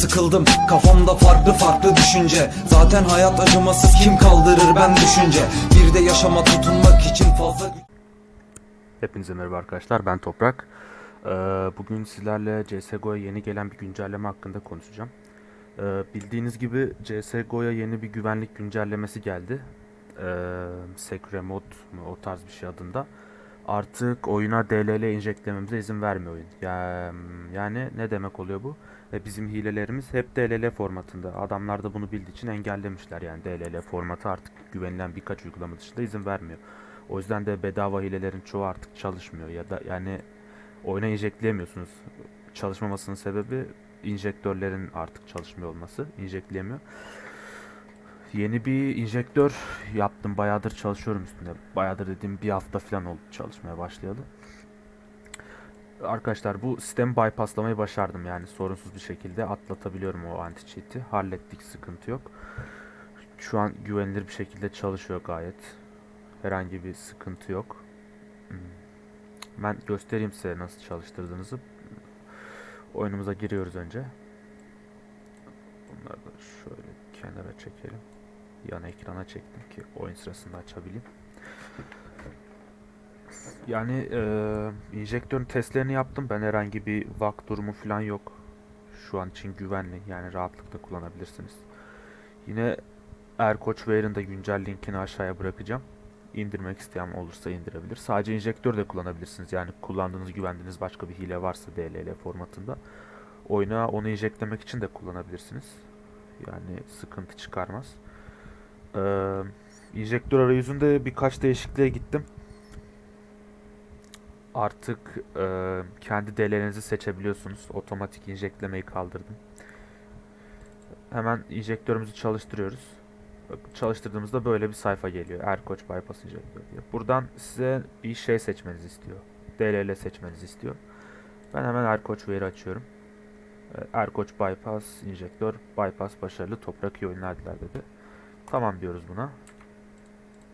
sıkıldım Kafamda farklı farklı düşünce Zaten hayat acımasız kim kaldırır ben düşünce Bir de yaşama tutunmak için fazla Hepinize merhaba arkadaşlar ben Toprak. Ee, bugün sizlerle CSGO'ya yeni gelen bir güncelleme hakkında konuşacağım. Ee, bildiğiniz gibi CSGO'ya yeni bir güvenlik güncellemesi geldi. Ee, Secure Mod mu o tarz bir şey adında. Artık oyuna DLL injeklememize izin vermiyor oyun. Ya- Yani ne demek oluyor bu? E, bizim hilelerimiz hep DLL formatında. Adamlar da bunu bildiği için engellemişler yani DLL formatı artık güvenilen birkaç uygulama dışında izin vermiyor. O yüzden de bedava hilelerin çoğu artık çalışmıyor ya da yani oyuna injektleyemiyorsunuz. Çalışmamasının sebebi injektörlerin artık çalışmıyor olması. İnjektleyemiyor. Yeni bir injektör yaptım. Bayağıdır çalışıyorum üstünde. Bayağıdır dediğim bir hafta falan oldu çalışmaya başlayalı. Arkadaşlar bu sistemi bypasslamayı başardım yani sorunsuz bir şekilde atlatabiliyorum o anti cheat'i. Hallettik sıkıntı yok. Şu an güvenilir bir şekilde çalışıyor gayet. Herhangi bir sıkıntı yok. Hmm. Ben göstereyim size nasıl çalıştırdığınızı. Oyunumuza giriyoruz önce. Bunları da şöyle kenara çekelim. Yan ekrana çektim ki oyun sırasında açabileyim. Yani eee injektörün testlerini yaptım. Ben herhangi bir vak durumu falan yok. Şu an için güvenli. Yani rahatlıkla kullanabilirsiniz. Yine Erkoç Ware'ın da güncel linkini aşağıya bırakacağım. İndirmek isteyen olursa indirebilir. Sadece injektör de kullanabilirsiniz. Yani kullandığınız, güvendiğiniz başka bir hile varsa DLL formatında. Oyuna onu injeklemek için de kullanabilirsiniz. Yani sıkıntı çıkarmaz. Ee, injektör arayüzünde birkaç değişikliğe gittim. Artık e, kendi DLL'nizi seçebiliyorsunuz. Otomatik injeklemeyi kaldırdım. Hemen injektörümüzü çalıştırıyoruz. Çalıştırdığımızda böyle bir sayfa geliyor. Erkoç Bypass injektör diyor. Buradan size bir şey seçmenizi istiyor. DLL seçmenizi istiyor. Ben hemen Erkoç Ware açıyorum. Erkoç Bypass injektör bypass başarılı toprak iyi oyunlar diler dedi. Tamam diyoruz buna.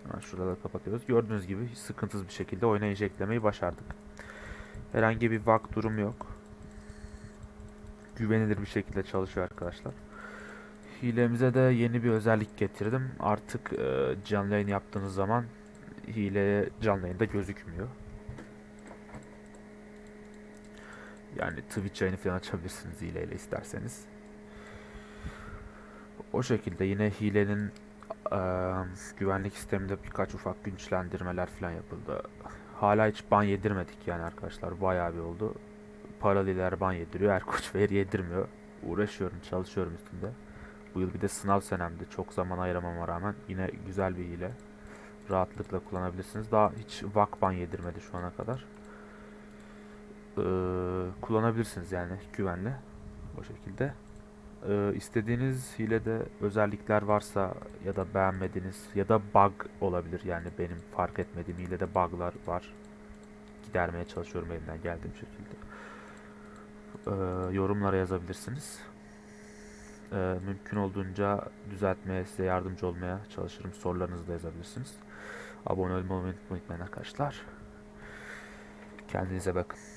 Hemen şurada da kapatıyoruz. Gördüğünüz gibi sıkıntısız bir şekilde oyuna enjeklemeyi başardık. Herhangi bir vak durum yok. Güvenilir bir şekilde çalışıyor arkadaşlar. Hilemize de yeni bir özellik getirdim. Artık e, canlı yayın yaptığınız zaman hile canlı yayında gözükmüyor. Yani Twitch yayını falan açabilirsiniz hileyle isterseniz. O şekilde yine hilenin eee, güvenlik sisteminde birkaç ufak güçlendirmeler falan yapıldı. Hala hiç ban yedirmedik yani arkadaşlar. Bayağı bir oldu. Paraleliler ban yediriyor. Erkoç Bey'e yedirmiyor. Uğraşıyorum, çalışıyorum üstünde. Bu yıl bir de sınav senemdi. Çok zaman ayıramama rağmen yine güzel bir hile. Rahatlıkla kullanabilirsiniz. Daha hiç vak ban yedirmedi şu ana kadar. Eee, kullanabilirsiniz yani güvenli. O şekilde. Ee, istediğiniz hilede özellikler varsa ya da beğenmediğiniz ya da bug olabilir yani benim fark etmediğim hilede bug'lar var. Gidermeye çalışıyorum elimden geldiğim şekilde. Ee, yorumlara yazabilirsiniz. Ee, mümkün olduğunca düzeltmeye size yardımcı olmaya çalışırım. Sorularınızı da yazabilirsiniz. Abone olmayı unutmayın arkadaşlar. Kendinize bakın.